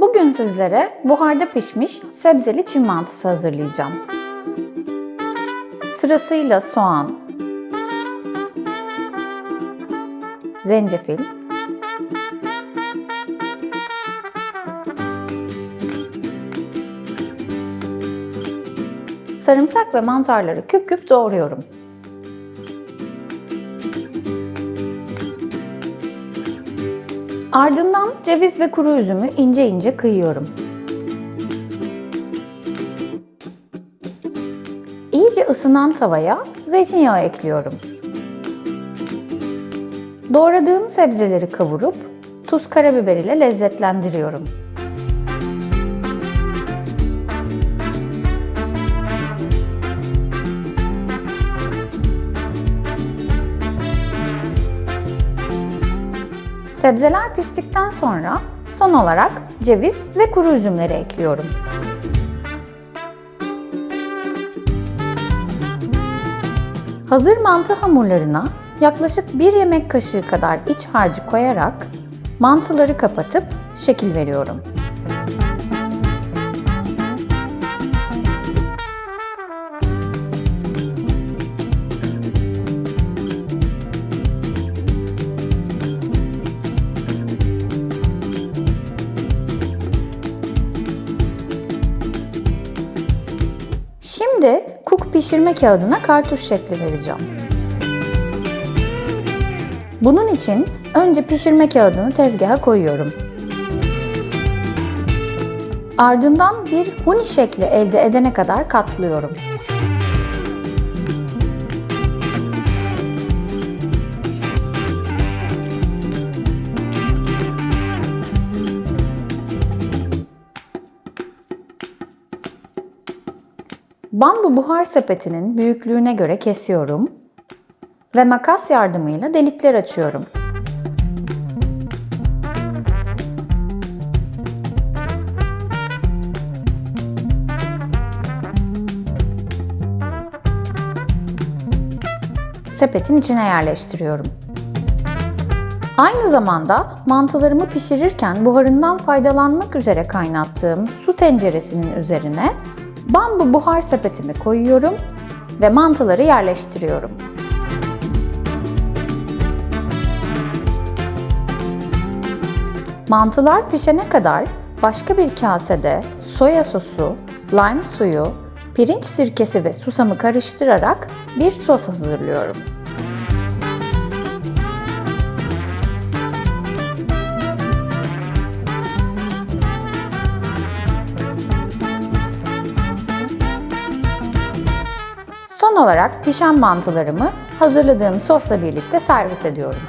Bugün sizlere buharda pişmiş sebzeli çin mantısı hazırlayacağım. Sırasıyla soğan, zencefil, sarımsak ve mantarları küp küp doğruyorum. Ardından ceviz ve kuru üzümü ince ince kıyıyorum. İyice ısınan tavaya zeytinyağı ekliyorum. Doğradığım sebzeleri kavurup tuz karabiber ile lezzetlendiriyorum. Sebzeler piştikten sonra son olarak ceviz ve kuru üzümleri ekliyorum. Hazır mantı hamurlarına yaklaşık 1 yemek kaşığı kadar iç harcı koyarak mantıları kapatıp şekil veriyorum. Şimdi kuk pişirme kağıdına kartuş şekli vereceğim. Bunun için önce pişirme kağıdını tezgaha koyuyorum. Ardından bir huni şekli elde edene kadar katlıyorum. Bambu buhar sepetinin büyüklüğüne göre kesiyorum ve makas yardımıyla delikler açıyorum. Sepetin içine yerleştiriyorum. Aynı zamanda mantılarımı pişirirken buharından faydalanmak üzere kaynattığım su tenceresinin üzerine bambu buhar sepetimi koyuyorum ve mantıları yerleştiriyorum. Mantılar pişene kadar başka bir kasede soya sosu, lime suyu, pirinç sirkesi ve susamı karıştırarak bir sos hazırlıyorum. Son olarak pişen mantılarımı hazırladığım sosla birlikte servis ediyorum.